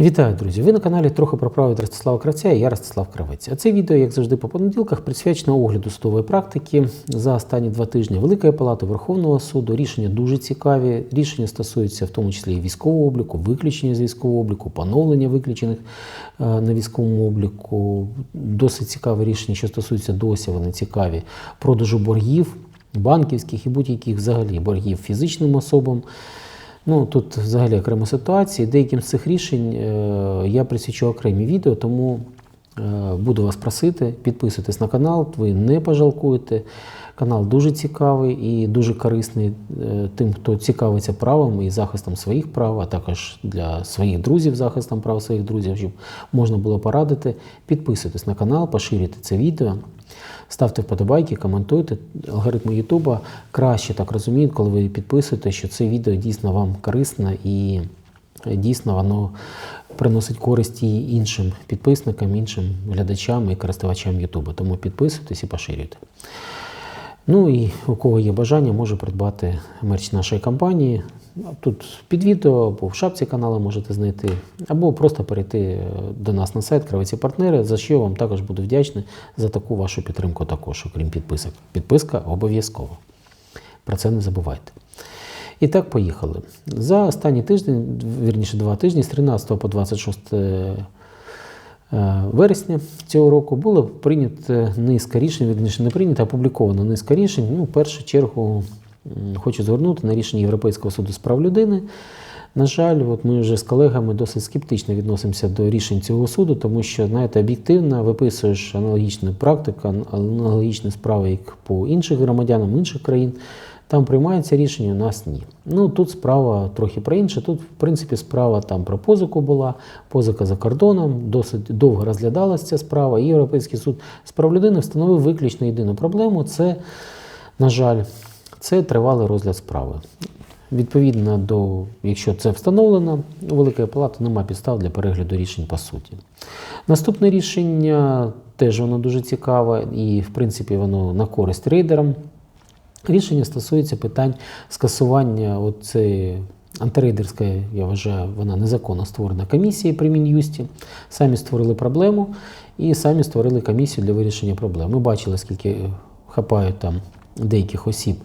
Вітаю, друзі! Ви на каналі трохи про право від Ростислава Кравця і я Ростислав Кравець. А це відео, як завжди, по понеділках присвячено огляду судової практики за останні два тижні Великої Палати Верховного суду. Рішення дуже цікаві. Рішення стосуються в тому числі і військового обліку, виключення з військового обліку, поновлення виключених е, на військовому обліку. Досить цікаве рішення, що стосується досі, вони цікаві продажу боргів банківських і будь-яких взагалі боргів фізичним особам. Ну тут взагалі окрема ситуація. Деяким з цих рішень е, я присвячу окремі відео, тому е, буду вас просити, підписуйтесь на канал, ви не пожалкуєте. Канал дуже цікавий і дуже корисний е, тим, хто цікавиться правом і захистом своїх прав, а також для своїх друзів, захистом прав своїх друзів, щоб можна було порадити. Підписуйтесь на канал, поширюйте це відео. Ставте вподобайки, коментуйте. Алгоритми Ютуба краще так розуміють, коли ви підписуєте, що це відео дійсно вам корисне і дійсно воно приносить користь і іншим підписникам, іншим глядачам і користувачам Ютуба. Тому підписуйтесь і поширюйте. Ну і у кого є бажання, може придбати мерч нашої компанії. Тут під відео або в шапці каналу можете знайти, або просто перейти е, до нас на сайт Кравиці партнери, за що я вам також буду вдячний за таку вашу підтримку також, окрім підписок. Підписка обов'язково. Про це не забувайте. І так, поїхали. За останній тиждень, вірніше два тижні, з 13 по 26 Е, вересня цього року було прийнято низка рішень, вірніше не прийнято, а опубліковано низка рішень. Ну, в першу чергу хочу звернути на рішення Європейського суду з прав людини. На жаль, от ми вже з колегами досить скептично відносимося до рішень цього суду, тому що, знаєте, об'єктивно виписуєш аналогічну практику, аналогічні справи як по інших громадянам інших країн. Там приймається рішення, у нас ні. Ну тут справа трохи про інше. Тут, в принципі, справа там про позику була, позика за кордоном, досить довго розглядалася ця справа. І Європейський суд з прав людини встановив виключно єдину проблему. Це, на жаль, це тривалий розгляд справи. Відповідно до, якщо це встановлено, у Великої Палати немає підстав для перегляду рішень по суті. Наступне рішення теж воно дуже цікаве і, в принципі, воно на користь рейдерам. Рішення стосується питань скасування оцеї антирейдерської, я вважаю, вона незаконно створена комісії при Мін'юсті. Самі створили проблему і самі створили комісію для вирішення проблем. Ми бачили, скільки хапають там деяких осіб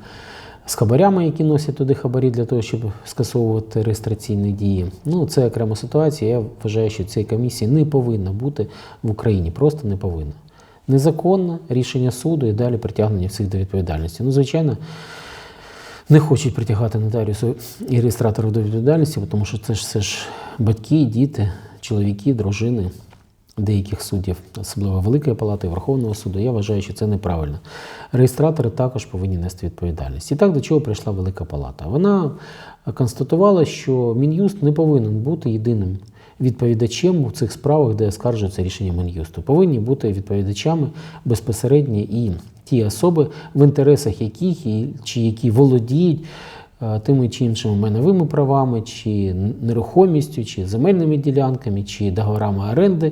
з хабарями, які носять туди хабарі для того, щоб скасовувати реєстраційні дії. Ну, це окрема ситуація. Я вважаю, що цієї комісії не повинна бути в Україні, просто не повинна. Незаконне рішення суду і далі притягнення всіх до відповідальності. Ну, звичайно, не хочуть притягати нотаріусу і реєстраторів до відповідальності, тому що це ж все ж батьки, діти, чоловіки, дружини деяких суддів, особливо Великої Палати, Верховного суду. Я вважаю, що це неправильно. Реєстратори також повинні нести відповідальність. І так до чого прийшла Велика Палата? Вона констатувала, що Мін'юст не повинен бути єдиним відповідачем у цих справах, де скаржується рішення Мін'юсту. Повинні бути відповідачами безпосередньо і ті особи, в інтересах яких чи які володіють е, тими чи іншими майновими правами, чи нерухомістю, чи земельними ділянками, чи договорами оренди,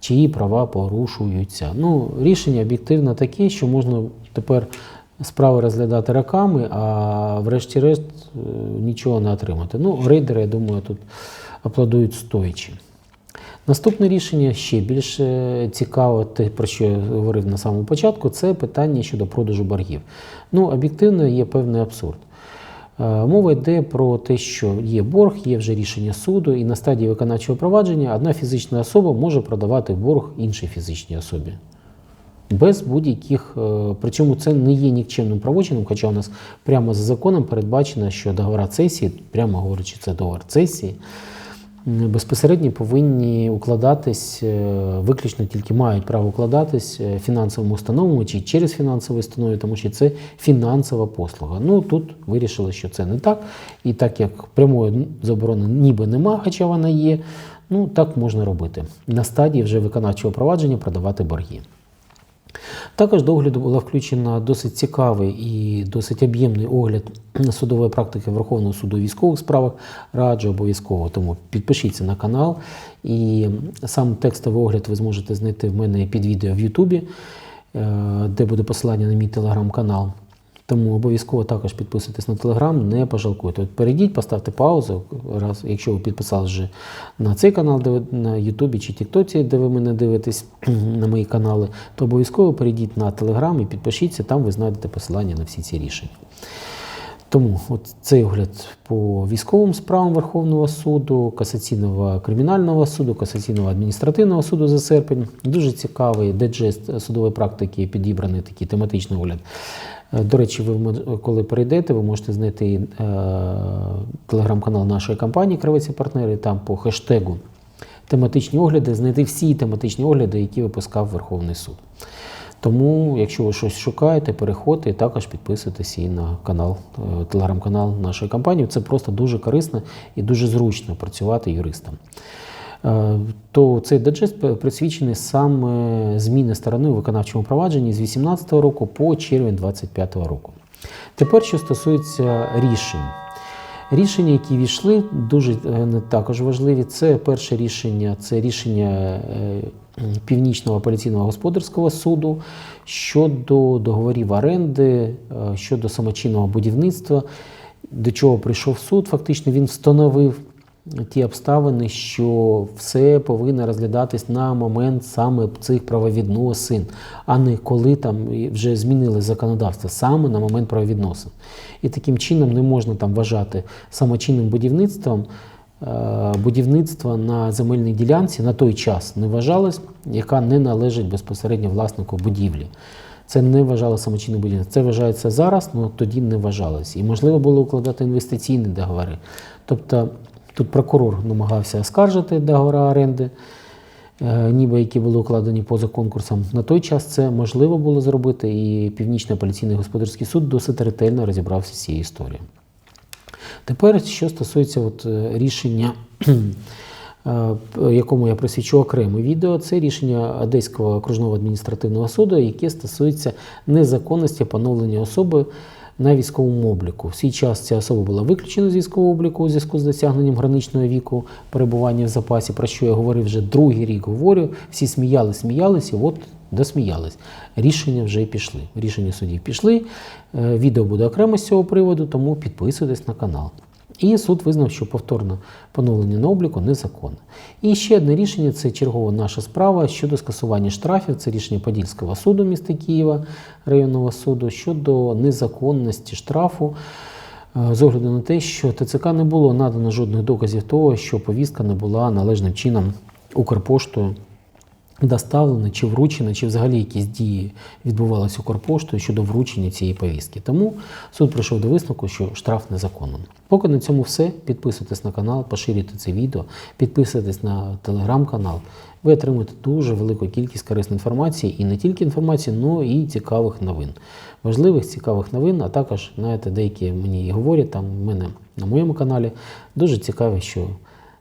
чиї права порушуються. Ну, Рішення об'єктивно таке, що можна тепер справи розглядати роками, а врешті-решт е, нічого не отримати. Ну, рейдери, я думаю, тут аплодують стоячи. Наступне рішення ще більш цікаве, те, про що я говорив на самому початку, це питання щодо продажу боргів. Ну, об'єктивно є певний абсурд. Е, мова йде про те, що є борг, є вже рішення суду, і на стадії виконавчого провадження одна фізична особа може продавати борг іншій фізичній особі. Без будь-яких, е, причому це не є нікчемним правочином, хоча у нас прямо за законом передбачено, що договора цесії, прямо говорячи, це договор цесії безпосередньо повинні укладатись, е, виключно тільки мають право укладатись е, фінансовими установами чи через фінансові установи, тому що це фінансова послуга. Ну тут вирішили, що це не так. І так як прямої заборони ніби нема, хоча вона є, ну так можна робити. На стадії вже виконавчого провадження продавати борги. Також до огляду була включена досить цікавий і досить об'ємний огляд судової практики Верховного суду у військових справах. Раджу обов'язково, тому підпишіться на канал. І сам текстовий огляд ви зможете знайти в мене під відео в Ютубі, е, де буде посилання на мій телеграм-канал. Тому обов'язково також підписуйтесь на телеграм, не пожалкуйте. От перейдіть, поставте паузу, раз, якщо ви підписали вже на цей канал, де ви на Ютубі чи Тіктоці, де ви мене дивитесь на мої канали, то обов'язково перейдіть на телеграм і підпишіться, там ви знайдете посилання на всі ці рішення. Тому от цей огляд по військовим справам Верховного суду, касаційного кримінального суду, касаційного адміністративного суду за серпень. Дуже цікавий деджест судової практики, підібраний такий тематичний огляд. Е, До речі, ви коли перейдете, ви можете знайти е, телеграм-канал нашої компанії Кравець і партнери там по хештегу тематичні огляди, знайти всі тематичні огляди, які випускав Верховний суд. Тому, якщо ви щось шукаєте, переходьте і також підписуйтесь і на канал, е, телеграм-канал нашої компанії. Це просто дуже корисно і дуже зручно працювати юристам. Е, То цей даджест присвячений саме зміни сторони у виконавчому провадженні з 2018 року по червень 2025 року. Тепер, що стосується рішень. Рішення, які війшли, дуже е, також важливі. Це перше рішення, це рішення Північного апеляційного господарського суду щодо договорів оренди, е, щодо самочинного будівництва, до чого прийшов суд. Фактично він встановив ті обставини, що все повинно розглядатись на момент саме цих правовідносин, а не коли там вже змінили законодавство, саме на момент правовідносин. І таким чином не можна там вважати самочинним будівництвом. Е, Будівництво на земельній ділянці на той час не вважалось, яка не належить безпосередньо власнику будівлі. Це не вважало самочинним будівництвом. Це вважається зараз, але тоді не вважалось. І можливо було укладати інвестиційні договори. Тобто тут прокурор намагався оскаржити договори оренди, е, ніби які були укладені поза конкурсом. На той час це можливо було зробити, і Північний апеляційний господарський суд досить ретельно розібрався з цією історією. Тепер, що стосується от, е, рішення, е, якому я присвячу окреме відео, це рішення Одеського окружного адміністративного суду, яке стосується незаконності поновлення особи на військовому обліку. В свій час ця особа була виключена з військового обліку у зв'язку з досягненням граничного віку перебування в запасі, про що я говорив вже другий рік говорю. Всі сміялись, сміялись, і от досміялись. Рішення вже пішли. Рішення судів пішли. Е, Відео буде окремо з цього приводу, тому підписуйтесь на канал. І суд визнав, що повторне поновлення на обліку незаконне. І ще одне рішення це чергова наша справа щодо скасування штрафів. Це рішення Подільського суду міста Києва, районного суду щодо незаконності штрафу. е, З огляду на те, що ТЦК не було надано жодних доказів того, що повістка не була належним чином Укрпоштою доставлена чи вручена, чи взагалі якісь дії відбувалися Укрпоштою щодо вручення цієї повістки. Тому суд прийшов до висновку, що штраф незаконний. Поки на цьому все. Підписуйтесь на канал, поширюйте це відео, підписуйтесь на телеграм-канал. Ви отримуєте дуже велику кількість корисної інформації і не тільки інформації, але і цікавих новин. Важливих, цікавих новин, а також, знаєте, деякі мені і говорять там в мене на моєму каналі. Дуже цікаві, що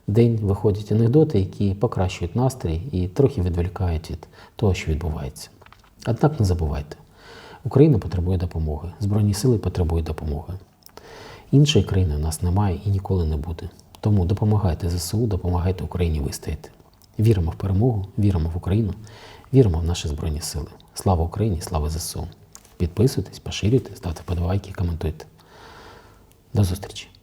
день виходять анекдоти, які покращують настрій і трохи відволікають від того, що відбувається. Однак не забувайте, Україна потребує допомоги, Збройні сили потребують допомоги. Іншої країни у нас немає і ніколи не буде. Тому допомагайте ЗСУ, допомагайте Україні вистояти. Віримо в перемогу, віримо в Україну, віримо в наші Збройні Сили. Слава Україні, слава ЗСУ! Підписуйтесь, поширюйте, ставте подобайки, коментуйте. До зустрічі!